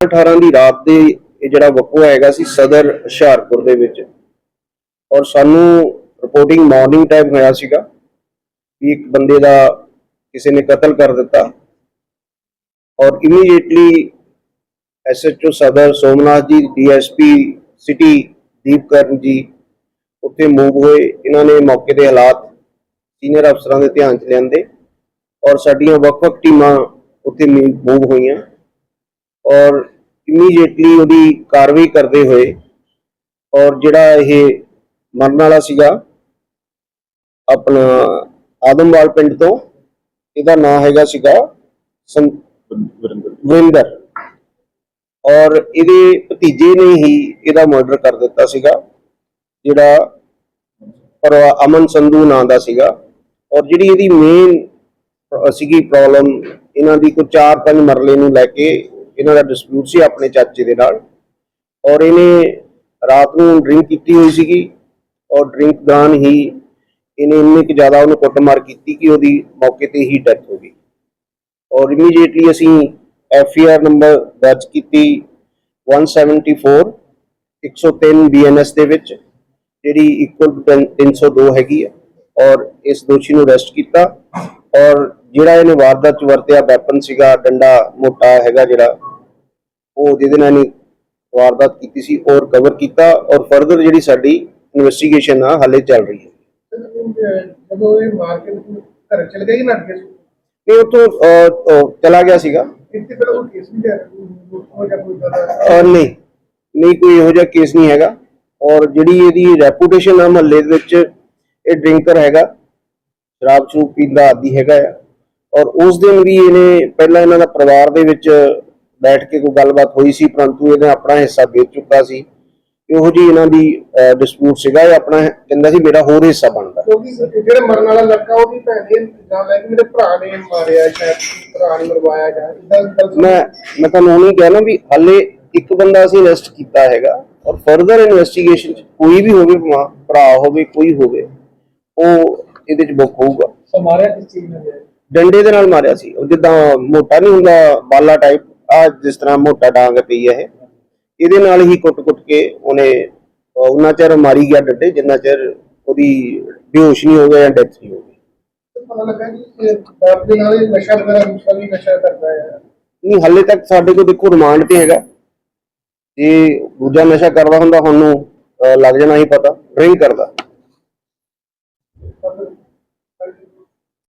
18 ਦੀ ਰਾਤ ਦੇ ਇਹ ਜਿਹੜਾ ਵਕੂਆ ਹੈਗਾ ਸੀ ਸਦਰ ਹੁਸ਼ਿਆਰਪੁਰ ਦੇ ਵਿੱਚ। ਔਰ ਸਾਨੂੰ ਰਿਪੋਰਟਿੰਗ ਮਾਰਨਿੰਗ ਟਾਈਮ ਹੋਇਆ ਸੀਗਾ ਕਿ ਇੱਕ ਬੰਦੇ ਦਾ ਕਿਸੇ ਨੇ ਕਤਲ ਕਰ ਦਿੱਤਾ। ਔਰ ਇਮੀਡੀਏਟਲੀ ਐਸਐਚਓ ਸਦਰ ਸੋਮਨਾਥ ਜੀ ਡੀਐਸਪੀ ਸਿਟੀ ਦੀਪਕਰਨ ਜੀ ਉੱਥੇ ਮੂਵ ਹੋਏ। ਇਹਨਾਂ ਨੇ ਮੌਕੇ ਦੇ ਹਾਲਾਤ ਸੀਨੀਅਰ ਅਫਸਰਾਂ ਦੇ ਧਿਆਨ 'ਚ ਲਿਆਂਦੇ ਔਰ ਸਾਡੀਆਂ ਵੱਖ-ਵੱਖ ਟੀਮਾਂ ਉੱਥੇ ਮੂਵ ਹੋਈਆਂ। ਔਰ ਇਮੀਡੀਏਟਲੀ ਉਹਦੀ ਕਾਰਵਾਈ ਕਰਦੇ ਹੋਏ ਔਰ ਜਿਹੜਾ ਇਹ ਮਰਨ ਵਾਲਾ ਸੀਗਾ ਆਪਣਾ ਆਦਮਵਾਲ ਪਿੰਡ ਤੋਂ ਇਹਦਾ ਨਾਮ ਹੈਗਾ ਸੀਗਾ ਵਰਿੰਦਰ। ਔਰ ਇਹਦੇ ਭਤੀਜੇ ਨੇ ਹੀ ਇਹਦਾ ਮਰਡਰ ਕਰ ਦਿੱਤਾ ਸੀਗਾ ਜਿਹੜਾ ਪਰ ਅਮਨ ਸੰਧੂ ਨਾਂ ਦਾ ਸੀਗਾ। ਔਰ ਜਿਹੜੀ ਇਹਦੀ ਮੇਨ ਸੀਗੀ ਪ੍ਰੋਬਲਮ ਇਹਨਾਂ ਦੀ ਕੋਈ 4-5 ਮਰਲੇ ਨੂੰ ਲੈ ਕੇ ਇਹਨਾਂ ਦਾ ਡਿਸਪਿਊਟ ਸੀ ਆਪਣੇ ਚਾਚੇ ਦੇ ਨਾਲ ਔਰ ਇਹਨੇ ਰਾਤ ਨੂੰ ਡਰਿੰਕ ਕੀਤੀ ਹੋਈ ਸੀਗੀ ਔਰ ਡਰਿੰਕ ਦੌਰਾਨ ਹੀ ਇਹਨੇ ਇੰਨੇ ਕਿ ਜ਼ਿਆਦਾ ਉਹਨੂੰ ਕੁੱਟਮਾਰ ਕੀਤੀ ਕਿ ਉਹਦੀ ਮੌਕੇ ਤੇ ਹੀ ਡੈਥ ਹੋ ਗਈ। ਔਰ ਇਮੀਡੀਏਟਲੀ ਅਸੀਂ ਐਫ ਆਈ ਆਰ ਨੰਬਰ ਦਰਜ ਕੀਤੀ 174 103 ਬੀਐਨਐਸ ਦੇ ਵਿੱਚ, ਜਿਹੜੀ ਇਕੁਅਲ 302 ਹੈਗੀ ਹੈ ਔਰ ਇਸ ਦੋਸ਼ੀ ਨੂੰ ਅਰੈਸਟ ਕੀਤਾ ਔਰ ਜਿਹੜਾ ਇਹਨੇ ਵਾਰਦਾਤ ਚ ਵਰਤਿਆ ਵੈਪਨ ਸੀਗਾ, ਡੰਡਾ ਮੋਟਾ ਹੈਗਾ ਜਿਹੜਾ ਉਹ ਜਿਹਦੇ ਨਾਲ ਇਹਨੇ ਵਾਰਦਾਤ ਕੀਤੀ ਸੀ ਔਰ ਕਵਰ ਕੀਤਾ ਔਰ ਫਰਦਰ ਜਿਹੜੀ ਸਾਡੀ ਇਨਵੈਸਟੀਗੇਸ਼ਨ ਆ ਹਾਲੇ ਚੱਲ ਰਹੀ ਹੈ। ਜਦੋਂ ਇਹ ਮਾਰਕੀਟ ਘਰ ਚਲ ਨਾ ਇਹ ਗਿਆ ਸੀਗਾ। ਇੱਥੇ ਫਿਰ ਉਹ ਕੇਸ ਹੋ ਨਹੀਂ ਨਹੀਂ ਕੋਈ ਇਹੋ ਜਿਹਾ ਕੇਸ ਨਹੀਂ ਹੈਗਾ। ਔਰ ਜਿਹੜੀ ਇਹਦੀ ਰੈਪੂਟੇਸ਼ਨ ਆ ਮਹੱਲੇ ਦੇ ਵਿੱਚ ਇਹ ਡਰਿੰਕਰ ਹੈਗਾ ਸ਼ਰਾਬ ਸ਼ਰੂਬ ਪੀਂਦਾ ਆਦੀ ਹੈਗਾ ਆ। ਔਰ ਉਸ ਦਿਨ ਵੀ ਇਹਨੇ ਪਹਿਲਾਂ ਇਹਨਾਂ ਦਾ ਪਰਿਵਾਰ ਦੇ ਵਿੱਚ ਬੈਠ ਕੇ ਕੋਈ ਗੱਲਬਾਤ ਹੋਈ ਸੀ ਪਰੰਤੂ ਇਹਨੇ ਆਪਣਾ ਹਿੱਸਾ ਵੇਚ ਚੁੱਕਾ ਸੀ। ਇਹੋ ਜੀ ਇਹਨਾਂ ਦੀ ਡਿਸਪਿਊਟ ਸੀਗਾ ਇਹ ਆਪਣਾ ਕਹਿੰਦਾ ਸੀ ਮੇਰਾ ਹੋਰ ਹਿੱਸਾ ਬਣਦਾ। ਕਿਉਂਕਿ ਜਿਹੜੇ ਮਰਨ ਵਾਲਾ ਲੜਕਾ ਉਹਦੀ ਭੈਣ ਨੇ ਇਲਜ਼ਾਮ ਲਾਇਆ ਕਿ ਮੇਰੇ ਭਰਾ ਨੇ ਮਾਰਿਆ ਸ਼ਾਇਦ ਭਰਾ ਨੇ ਮਰਵਾਇਆ ਜਾਂ ਇਦਾਂ। ਮੈਂ ਮੈਂ ਤੁਹਾਨੂੰ ਉਹੀ ਕਹਿਣਾ ਵੀ ਹਾਲੇ ਇੱਕ ਬੰਦਾ ਅਸੀਂ ਅਰੈਸਟ ਕੀਤਾ ਹੈਗਾ ਔਰ ਫਰਦਰ ਇਨਵੈਸਟੀਗੇਸ਼ਨ ਚ ਕੋਈ ਵੀ ਹੋਵੇ ਭਰਾ ਹੋਵੇ ਕੋਈ ਹੋਵੇ ਉਹ ਇਹਦੇ ਚ ਬੁੱਕ ਹੋਊਗਾ। ਸੋ ਮਾਰਿਆ ਕਿਸ ਚੀਜ਼ ਨਾਲ ਡੰਡੇ ਦੇ ਨਾਲ ਮਾਰਿਆ ਸੀ। ਉਹ ਜਿੱਦਾਂ ਮੋਟਾ ਨਹੀਂ ਹੁੰਦਾ ਬਾਲਾ ਟਾਈਪ ਆ ਜਿਸ ਤਰ੍ਹਾਂ ਮੋਟਾ ਡਾਂਗ ਪਈ ਹੈ ਇਹ ਇਹਦੇ ਨਾਲ ਹੀ ਕੁੱਟ-ਕੁੱਟ ਕੇ ਉਹਨੇ ਉਹਨਾਂ ਚਿਰ ਮਾਰੀ ਗਿਆ ਡੰਡੇ ਜਿੰਨਾ ਚਿਰ ਉਹਦੀ ਬੇਹੋਸ਼ ਨਹੀਂ ਹੋ ਗਿਆ ਜਾਂ ਡੈਥ ਨਹੀਂ ਹੋ ਗਈ। ਤੇ ਪਤਾ ਲੱਗਾ ਕਿ ਇਹ ਦਰਦ ਦੇ ਨਾਲ ਇਹ ਨਸ਼ਾ ਵਗੈਰਾ ਦੂਸਰਾ ਵੀ ਨਸ਼ਾ ਕਰਦਾ ਹੈ। ਨਹੀਂ ਹਾਲੇ ਤੱਕ ਸਾਡੇ ਕੋਲ ਦੇਖੋ ਰਿਮਾਂਡ ਤੇ ਹੈਗਾ। ਜੇ ਦੂਜਾ ਨਸ਼ਾ ਕਰਦਾ ਹੁੰਦਾ ਹੁਣ ਨੂੰ ਅਹ, ਲੱਗ ਜਾਣਾ ਹੀ ਪਤਾ ਡਰਿੰਕ ਕਰਦਾ।